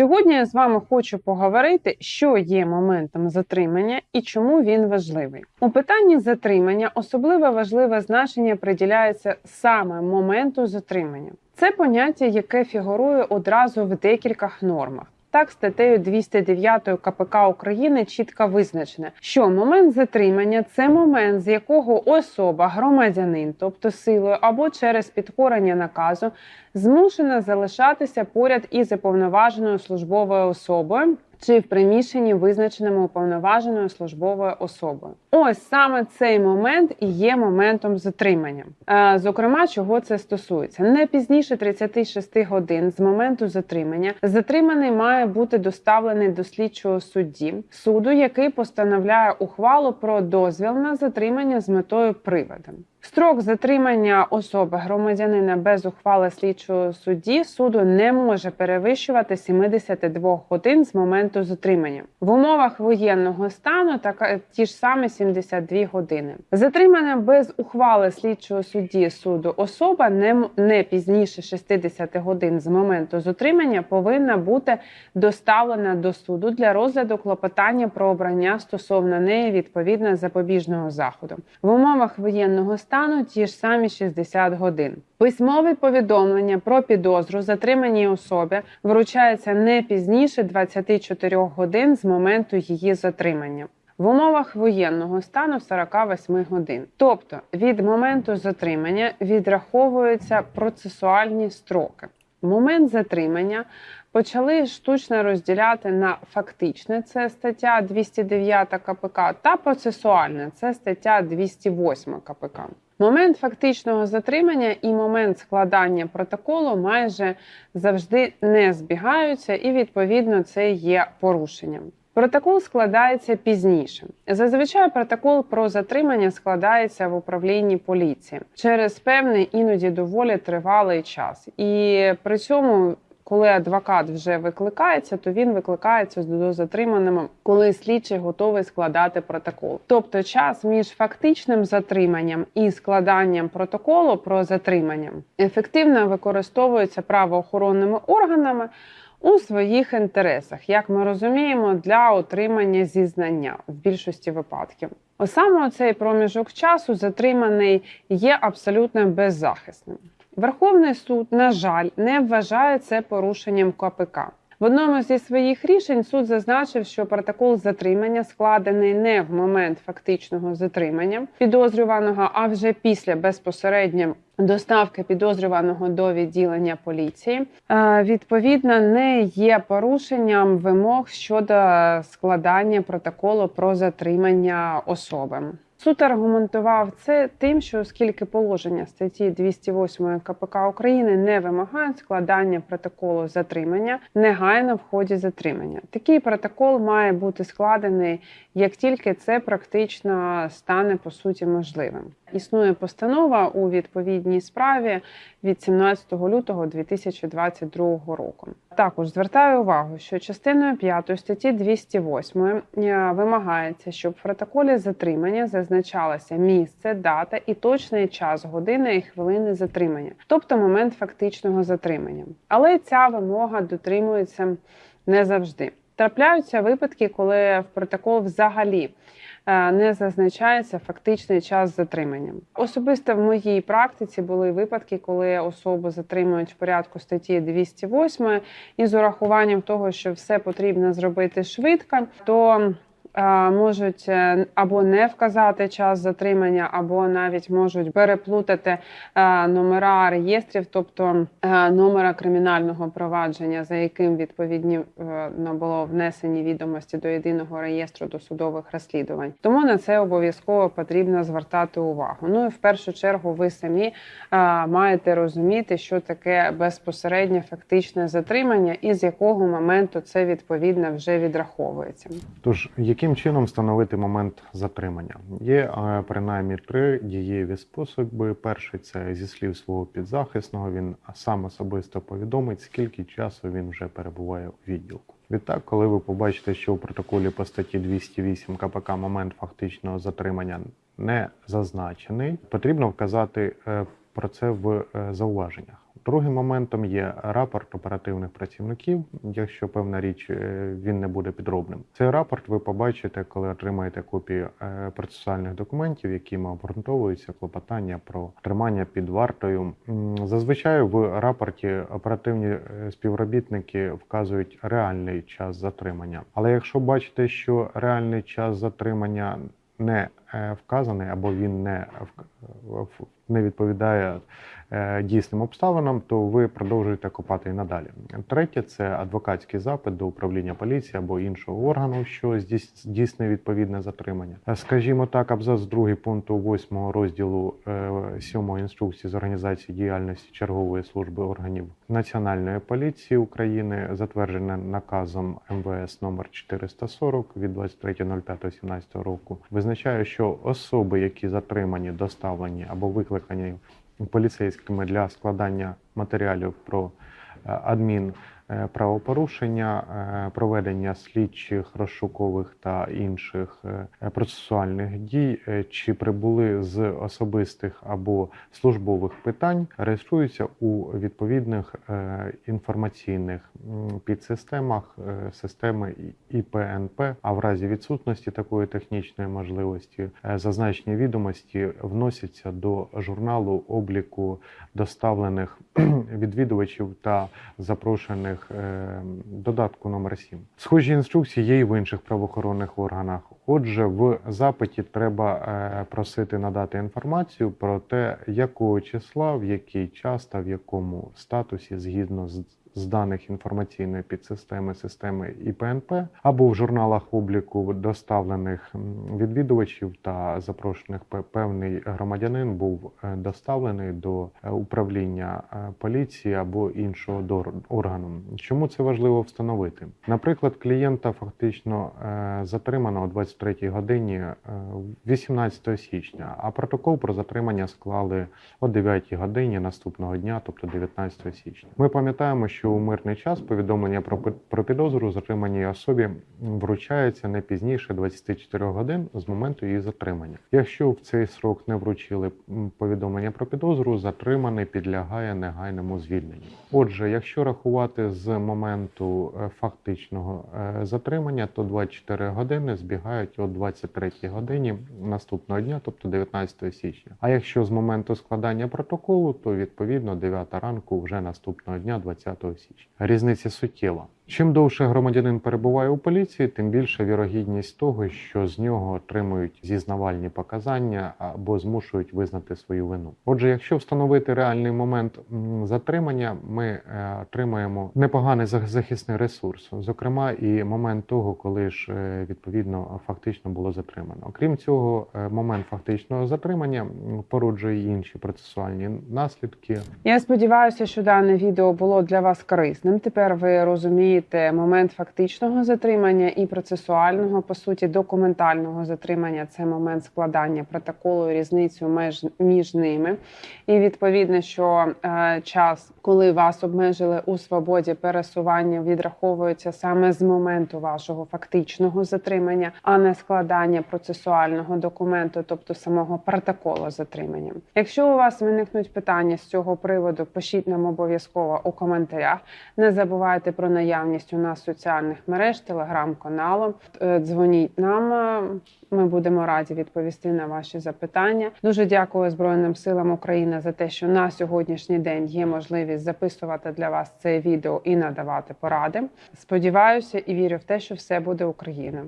Сьогодні я з вами хочу поговорити, що є моментом затримання і чому він важливий. У питанні затримання особливо важливе значення приділяється саме моменту затримання. Це поняття, яке фігурує одразу в декількох нормах. Так, статтею 209 КПК України чітко визначено, що момент затримання це момент, з якого особа, громадянин, тобто силою або через підкорення наказу, змушена залишатися поряд із уповноваженою службовою особою. Чи в приміщенні, визначеному уповноваженою службовою особою, ось саме цей момент і є моментом затримання. Е, Зокрема, чого це стосується, не пізніше 36 годин з моменту затримання затриманий має бути доставлений до слідчого судді суду, який постановляє ухвалу про дозвіл на затримання з метою приводу. Строк затримання особи громадянина без ухвали слідчого судді суду не може перевищувати 72 годин з моменту затримання. В умовах воєнного стану така ті ж самі 72 години. Затримана без ухвали слідчого судді суду особа не, не пізніше 60 годин з моменту затримання повинна бути доставлена до суду для розгляду клопотання про обрання стосовно неї відповідно запобіжного заходу. В умовах воєнного стану ті ж самі 60 годин. Письмове повідомлення про підозру затриманій особі вручається не пізніше 24 годин з моменту її затримання. В умовах воєнного стану 48 годин. Тобто від моменту затримання відраховуються процесуальні строки. Момент затримання почали штучно розділяти на фактичне, це стаття 209 КПК, та процесуальне, це стаття 208 КПК. Момент фактичного затримання і момент складання протоколу майже завжди не збігаються, і відповідно це є порушенням. Протокол складається пізніше. Зазвичай протокол про затримання складається в управлінні поліції через певний іноді доволі тривалий час. І при цьому, коли адвокат вже викликається, то він викликається до затриманим, коли слідчий готовий складати протокол. Тобто час між фактичним затриманням і складанням протоколу про затримання ефективно використовується правоохоронними органами у своїх інтересах, як ми розуміємо, для отримання зізнання в більшості випадків. Ось Саме цей проміжок часу затриманий є абсолютно беззахисним. Верховний суд, на жаль, не вважає це порушенням КПК. В одному зі своїх рішень суд зазначив, що протокол затримання складений не в момент фактичного затримання підозрюваного, а вже після безпосередньо доставки підозрюваного до відділення поліції, е, відповідно не є порушенням вимог щодо складання протоколу про затримання особи. Суд аргументував це тим, що оскільки положення статті 208 КПК України не вимагають складання протоколу затримання негайно в ході затримання. Такий протокол має бути складений, як тільки це практично стане по суті можливим. Існує постанова у відповідній справі від 17 лютого 2022 року. Також звертаю увагу, що частиною 5 статті 208 е, вимагається, щоб в протоколі затримання зазначалося місце, дата і точний час години і хвилини затримання, тобто момент фактичного затримання. Але ця вимога дотримується не завжди. Трапляються випадки, коли в протокол взагалі не зазначається фактичний час затримання. Особисто в моїй практиці були випадки, коли особу затримують в порядку статті 208 і з урахуванням того, що все потрібно зробити швидко, то е, можуть е, або не вказати час затримання, або навіть можуть переплутати е, номера реєстрів, тобто е, номера кримінального провадження, за яким відповідні було внесені відомості до єдиного реєстру досудових розслідувань. Тому на це обов'язково потрібно звертати увагу. Ну і в першу чергу ви самі маєте розуміти, що таке безпосереднє фактичне затримання і з якого моменту це відповідно вже відраховується. Тож, яким чином встановити момент затримання? Є е, принаймні три дієві способи. Перший це зі слів свого підзахисного. Він сам особисто повідомить, скільки часу він вже перебуває у відділку. Відтак, коли ви побачите, що у протоколі по статті 208 КПК момент фактичного затримання не зазначений, потрібно вказати е, про це в е, зауваженнях. Другим моментом є рапорт оперативних працівників. Якщо певна річ е, він не буде підробним. Цей рапорт ви побачите, коли отримаєте копію е, процесуальних документів, якими обґрунтовуються клопотання про тримання під вартою. Зазвичай в рапорті оперативні е, співробітники вказують реальний час затримання. Але якщо бачите, що реальний час затримання не вказаний або він не не відповідає дійсним обставинам, то ви продовжуєте копати і надалі. Третє це адвокатський запит до управління поліції або іншого органу, що здійс- здійснює відповідне затримання. Е, Скажімо так, абзац 2 пункту 8 розділу 7 інструкції з організації діяльності чергової служби органів Національної поліції України, затверджене наказом МВС номер 440 від 23.05.17 року, визначає, що особи, які затримані, доставлені або викликані поліцейськими для складання матеріалів про е, адмін правопорушення, е, проведення слідчих, розшукових та інших е, процесуальних дій, е, чи прибули з особистих або службових питань, реєструються у відповідних е, інформаційних підсистемах е, системи ІПНП. А в разі відсутності такої технічної можливості е, зазначені відомості вносяться до журналу обліку доставлених відвідувачів та запрошених е, додатку номер 7. Схожі інструкції є і в інших правоохоронних органах. Отже, в запиті треба е, просити надати інформацію про те, якого числа, в який час та в якому статусі згідно з з даних інформаційної підсистеми системи ІПНП або в журналах обліку доставлених відвідувачів та запрошених певний громадянин був е, доставлений до е, управління е, поліції або іншого органу. Чому це важливо встановити? Наприклад, клієнта фактично затримано о 23 годині е, 18 січня, а протокол про затримання склали о 9 годині наступного дня, тобто 19 січня. Ми пам'ятаємо, що у мирний час повідомлення про, про підозру затриманій особі вручається не пізніше 24 годин з моменту її затримання. Якщо в цей срок не вручили повідомлення про підозру, затриманий підлягає негайному звільненню. Отже, якщо рахувати з моменту е, фактичного е, затримання, то 24 години збігають о 23 годині наступного дня, тобто 19 січня. А якщо з моменту складання протоколу, то відповідно 9 ранку вже наступного дня, 20 січня. Різниця суттєва. Чим довше громадянин перебуває у поліції, тим більша вірогідність того, що з нього отримують зізнавальні показання або змушують визнати свою вину. Отже, якщо встановити реальний момент затримання, ми е, отримаємо непоганий захисний ресурс, зокрема і момент того, коли ж е, відповідно фактично було затримано. Окрім цього, е, момент фактичного затримання породжує інші процесуальні наслідки. Я сподіваюся, що дане відео було для вас корисним. Тепер ви розумієте момент фактичного затримання і процесуального, по суті, документального затримання. Це момент складання протоколу, різницю між ними. І відповідно, що е, час, коли вас обмежили у свободі пересування, відраховується саме з моменту вашого фактичного затримання, а не складання процесуального документу, тобто самого протоколу затримання. Якщо у вас виникнуть питання з цього приводу, пишіть нам обов'язково у коментарях. Не забувайте про наявність у нас соціальних мереж, телеграм-каналу. Е, Дзвоніть нам. е, Ми будемо раді відповісти на ваші запитання. Дуже дякую Збройним силам України за те, що на сьогоднішній день є можливість записувати для вас це відео і надавати поради. Сподіваюся і вірю в те, що все буде Україна.